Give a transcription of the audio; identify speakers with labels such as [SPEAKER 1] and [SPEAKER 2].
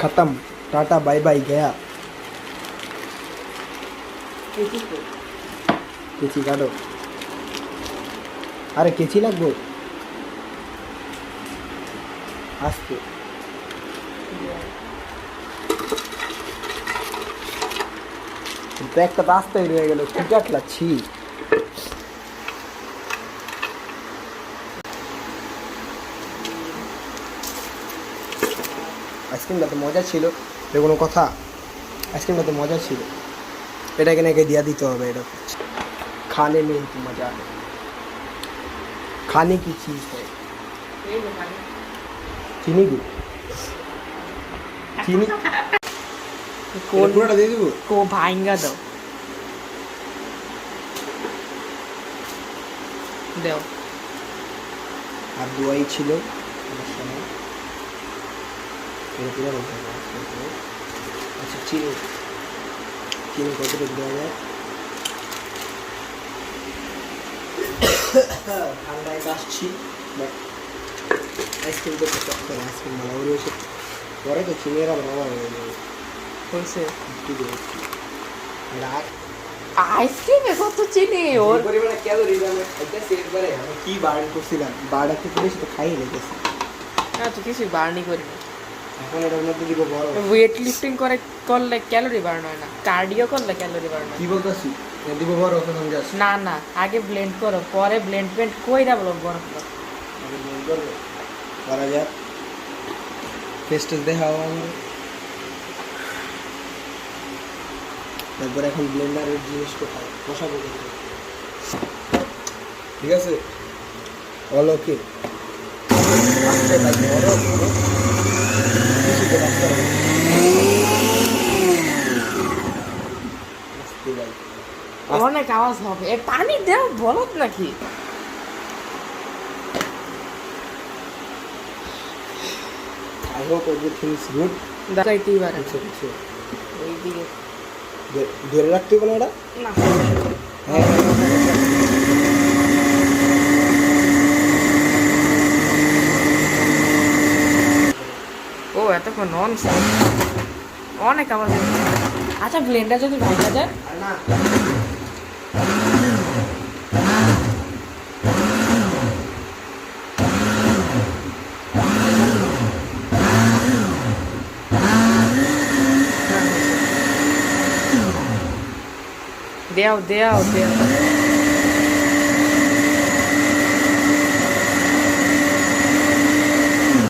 [SPEAKER 1] खत्म। Tata bye bye गया। केची काटो अरे केची लगभ आस्ते। ব্যাগটা রাস্তায় রয়ে গেল কি লাগছি আইসক্রিমটাতে আইসক্রিমটা তো মজা ছিল যে কোনো কথা আইসক্রিমটা তো মজা ছিল। এটাকে নাকি দিয়া দিতে হবে এটা। খানে মেয়ে কি মজা। খানে কি চিজ হয়? চিনি চিনি?
[SPEAKER 2] কোন
[SPEAKER 1] পুরোটা দিয়ে দেবো
[SPEAKER 2] কো ভাইঙ্গা দাও দাও
[SPEAKER 1] আর দোয়াই ছিল আমার সময় এটা পুরো আচ্ছা চিনি চিনি কতটুকু দেওয়া যায় ঠান্ডায় আসছি বাট আইসক্রিম তো আইসক্রিম ভালো রয়েছে পরে তো চিনি এরা হয়ে যাবে
[SPEAKER 2] হয়েছে। আইসক্রিমে কত চিনি? ওর
[SPEAKER 1] পরিমাণে ক্যালোরি আমি খাইতেছি একবারে আমি কি বার্ন করছিলাম? একটু বেশি তো খাই লেগেছে
[SPEAKER 2] না তো কিছু বার্নই করি না
[SPEAKER 1] এখন মধ্যে দিব বড়।
[SPEAKER 2] ওয়েট লিফটিং করে করলে ক্যালোরি বার্ন হয় না। কার্ডিও করলে ক্যালোরি বার্ন হয়
[SPEAKER 1] কি বলতেছি? দিব বড় তখন যাস
[SPEAKER 2] না না আগে ব্লেন্ড করো পরে ব্লেন্ড ব্লেন্ড কইরা বলো বরফ দাও
[SPEAKER 1] মনে করব। করা যাক। টেস্ট দেখাও আমার তারপর এখন ব্লেন্ডারের জিনিস কোথায়? বসাবো? ঠিক আছে? অল ওকে
[SPEAKER 2] অনেক আওয়াজ হবে। এ পানি দেও বলত নাকি?
[SPEAKER 1] I hope everything is good.
[SPEAKER 2] পারে।
[SPEAKER 1] কিছু কিছু।
[SPEAKER 2] ওইদিকে
[SPEAKER 1] ধরে- রাখতে হবে না এটা
[SPEAKER 2] না।
[SPEAKER 1] হ্যাঁ
[SPEAKER 2] ও এতক্ষণ নন অনেক আওয়াজ আচ্ছা ব্লেন্ডার যদি ভাঙা যায়?
[SPEAKER 1] না।
[SPEAKER 2] দেও দেও দেও